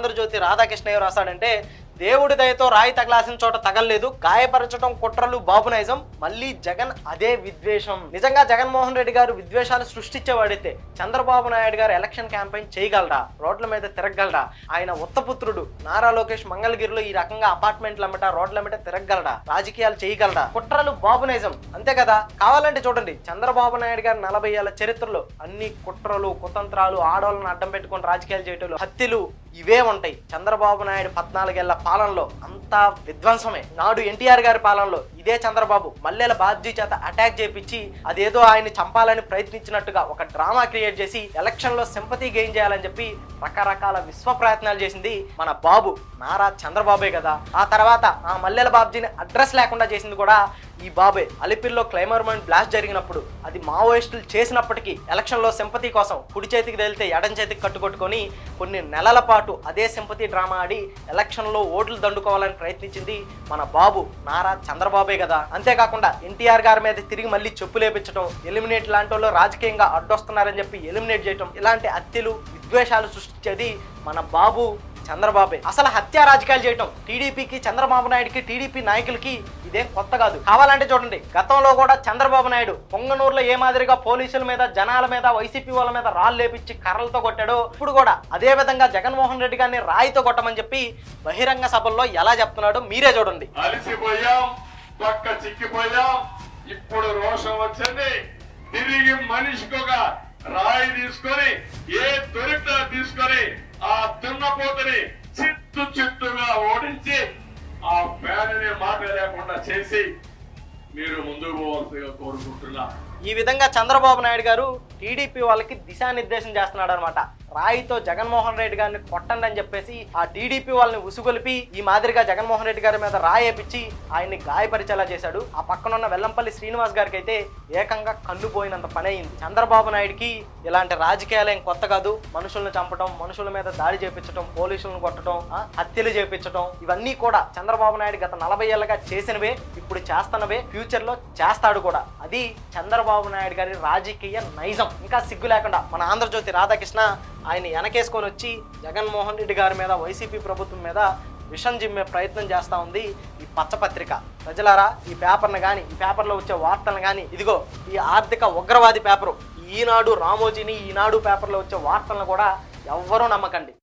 ఆంధ్రజ్యోతి రాధాకృష్ణ ఏం రాశాడంటే దేవుడి దయతో రాయి తగలాసిన చోట తగలలేదు గాయపరచడం కుట్రలు బాబు నైజం మళ్ళీ జగన్ అదే విద్వేషం. నిజంగా జగన్మోహన్ రెడ్డి గారు విద్వేషాలు సృష్టించేవాడైతే చంద్రబాబు నాయుడు గారు ఎలక్షన్ క్యాంపెయిన్ చేయగలరా? రోడ్ల మీద తిరగలరా ఆయన ఉత్తపుత్రుడు నారా లోకేష్ మంగళగిరిలో ఈ రకంగా అపార్ట్మెంట్లు అమ్మట రోడ్ల మీద తిరగలరా రాజకీయాలు చేయగలరా కుట్రలు బాబు నైజం అంతే కదా? కావాలంటే చూడండి చంద్రబాబు నాయుడు గారు నలభై ఏళ్ళ చరిత్రలో అన్ని కుట్రలు కుతంత్రాలు ఆడవాళ్ళని అడ్డం పెట్టుకొని రాజకీయాలు చేయటం హత్యలు ఇవే ఉంటాయి. చంద్రబాబు నాయుడు పద్నాలుగేళ్ళ పాలనలో అంతా విధ్వంసమే. నాడు ఎన్టీఆర్ గారి పాలనలో ఇదే చంద్రబాబు మల్లెల బాబ్జీ చేత అటాక్ చేపించి అదేదో ఆయన్ని చంపాలని ప్రయత్నించినట్టుగా ఒక డ్రామా క్రియేట్ చేసి ఎలక్షన్లో సింపతి గెయిన్ చేయాలని చెప్పి రకరకాల విశ్వ ప్రయత్నాలు చేసింది మన బాబు. నారా చంద్రబాబే కదా. ఆ తర్వాత ఆ మల్లెల బాబ్జీని అడ్రస్ లేకుండా చేసింది కూడా ఈ బాబే అలిపిరిలో క్లైమర్మాన్ బ్లాస్ట్ జరిగినప్పుడు అది మావోయిస్టులు చేసినప్పటికీ ఎలక్షన్లో సింపతి కోసం కుడి చేతికి తేలితే ఎడం చేతికి కట్టుకొట్టుకొని కొన్ని నెలల పాటు అదే సింపతి డ్రామా ఆడి ఎలక్షన్లో ఓట్లు దండుకోవాలని ప్రయత్నించింది మన బాబు నారా చంద్రబాబే కదా. అంతేకాకుండా ఎన్టీఆర్ గారి మీద తిరిగి మళ్ళీ చెప్పు లేపించడం ఎలిమినేట్ లాంటి వాళ్ళు రాజకీయంగా అడ్డొస్తున్నారని చెప్పి ఎలిమినేట్ చేయటం ఇలాంటి హత్యలు విద్వేషాలు సృష్టించేది మన బాబు చంద్రబాబే. అసలు హత్య రాజకీయాలు చేయటం టీడీపీకి చంద్రబాబు నాయుడుకి టీడీపీ నాయకులకి ఇదేం కొత్త కాదు. కావాలంటే చూడండి గతంలో కూడా చంద్రబాబు నాయుడు పొంగనూరులో ఏ మాదిరిగా పోలీసుల మీద జనాల మీద వైసీపీ వాళ్ళ మీద రాళ్ళు లేపించి కర్రలతో కొట్టాడో ఇప్పుడు కూడా అదే విధంగా జగన్మోహన్ రెడ్డి గారిని రాయితో కొట్టమని చెప్పి బహిరంగ సభల్లో ఎలా చెప్తున్నాడో మీరే చూడండి. అలసిపోయాం పక్క చిక్కిపోయాం ఇప్పుడు రోషం వచ్చింది. తిరిగి మనిషికి ఒక రాయి తీసుకొని ఏ దొరికితే తీసుకొని ఆ దున్నపోతుని చిత్తు చిత్తుగా ఓడించి ఆ ఫ్యాన్ని మాట లేకుండా చేసి మీరు ముందుకు పోవాల్సిగా కోరుకుంటున్నా. ఈ విధంగా చంద్రబాబు నాయుడు గారు టీడీపీ వాళ్ళకి దిశానిర్దేశం చేస్తున్నాడు అనమాట రాయితో జగన్మోహన్ రెడ్డి గారిని కొట్టండి అని చెప్పేసి ఆ టీడీపీ వాళ్ళని ఉసుగొలిపి ఈ మాదిరిగా జగన్మోహన్ రెడ్డి గారి మీద రాయేపించి ఆయన్ని గాయపరిచేలా చేశాడు. ఆ పక్కన ఉన్న వెల్లంపల్లి శ్రీనివాస్ గారికి అయితే ఏకంగా కన్ను పోయినంత పని అయింది. చంద్రబాబు నాయుడుకి ఇలాంటి రాజకీయాలు ఏం కొత్త కాదు. మనుషులను చంపడం మనుషుల మీద దాడి చేపించడం పోలీసులను కొట్టడం ఆ, హత్యలు చేపించడం ఇవన్నీ కూడా చంద్రబాబు నాయుడు గత నలభై ఏళ్ళగా చేసినవే ఇప్పుడు చేస్తున్నవే ఫ్యూచర్లో చేస్తాడు కూడా. అది చంద్రబాబు నాయుడు గారి రాజకీయ నైజం. ఇంకా సిగ్గు లేకుండా మన ఆంధ్రజ్యోతి రాధాకృష్ణ ఆయన వెనకేసుకొని వచ్చి జగన్మోహన్ రెడ్డి గారి మీద వైసీపీ ప్రభుత్వం మీద విషం జిమ్మే ప్రయత్నం చేస్తూ ఉంది ఈ పచ్చపత్రిక. ప్రజలారా ఈ పేపర్ను కానీ ఈ పేపర్లో వచ్చే వార్తలను కానీ ఇదిగో ఈ ఆర్థిక ఉగ్రవాది పేపరు. ఈనాడు రామోజీని ఈనాడు పేపర్లో వచ్చే వార్తలను కూడా ఎవ్వరూ నమ్మకండి.